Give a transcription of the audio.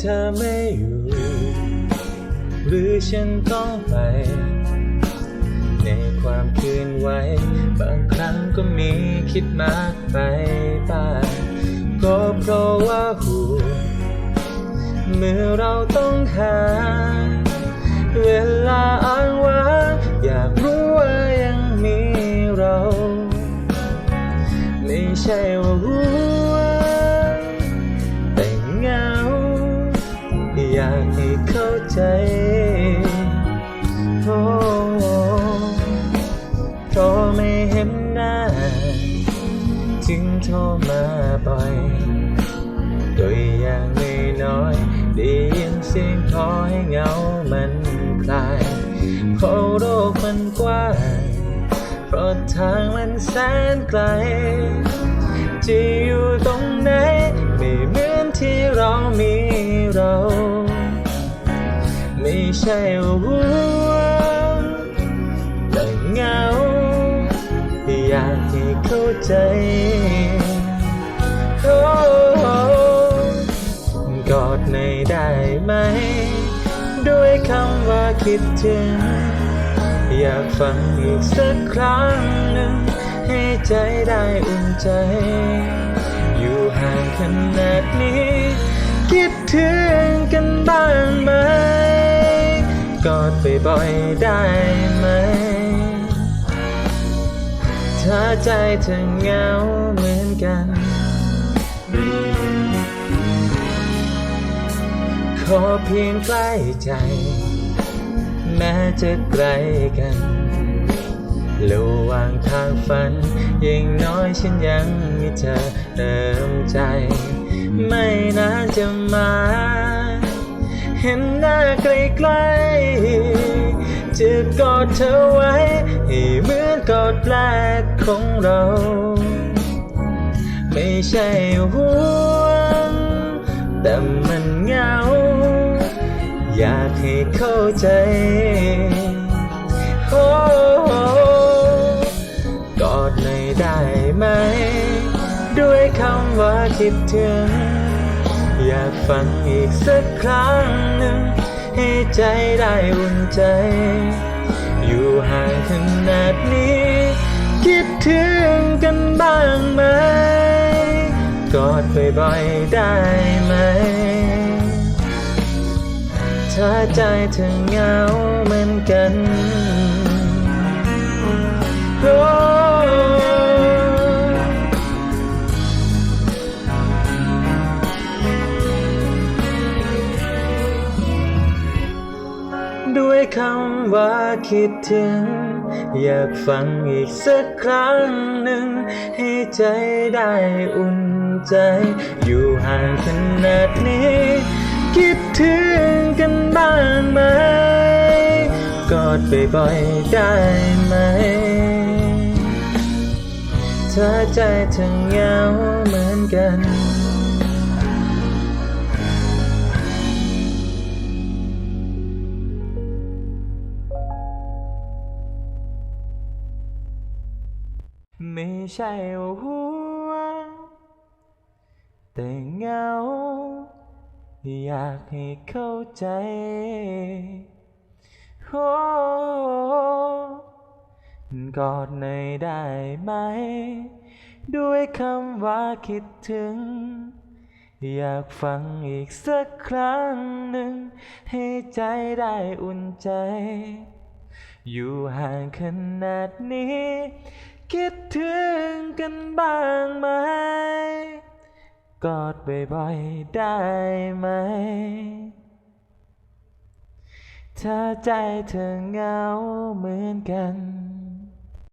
เธอไม่อยู่ หรือฉันต้องไป ในความคืนไหว บางครั้งก็มีคิดมากไปบ้างก็เพราะว่าหูเมื่อเราต้องหา อให้เหงามันคลายเพราะโลกมันกว้างเพราะทางมันแสนไกลจะอยู่ตรงไหนไม่เหมือนที่เรามีเรา ไม่ใช่ห่วงแต่เหงาอยากให้เข้าใจ คิดถึง อยากฟังอีกสักครั้งหนึ่ง ให้ใจได้อุ่นใจ อยู่ห่างขนาดนี้ คิดถึงกันบ้างไหม กอดไปบ่อยๆได้ไหม ถ้าใจเธอเหงาเหมือนกันขอเพียงใกล้ใจ แม้จะไกลกันระหว่างทางฝันยังน้อยฉันยังมีเธอเติมใจ ไม่นานจะมา เห็นหน้าไกลๆจะกอดเธอไว้ให้เหมือนกอดแรกของเรา ไม่ใช่ห่วงแต่มันเหงา อยากให้เข้าใจโอ้กอดหน่อยได้ไหม ด้วยคำว่าคิดถึง อยากฟังอีกสักครั้งหนึ่ง ให้ใจได้อุ่นใจ อยู่ห่างขนาดนี้ คิดถึงกันบ้างไหม กอดบ่อยๆได้ไหม ถ้าใจเธอเหงาเหมือนกันด้วยคำว่าคิดถึง อยากฟังอีกสักครั้งหนึ่ง ให้ใจได้อุ่นใจ อยู่ห่างขนาดนี้ คิดถึงกันบ้างไหม กอดไปบ่อยๆได้ไหมถ้าใจเธอเหงาเหมือนกันไม่ใช่ว่าห่วแต่เหงา อยากให้เข้าใจโอ้กอดหน่อยได้ไหม ด้วยคำว่าคิดถึง อยากฟังอีกสักครั้งหนึ่ง ให้ใจได้อุ่นใจ อยู่ห่างขนาดนี้ คิดถึงกันบ้างไหม กอดบ่อยๆได้ไหม ถ้าใจเธอเหงาเหมือนกัน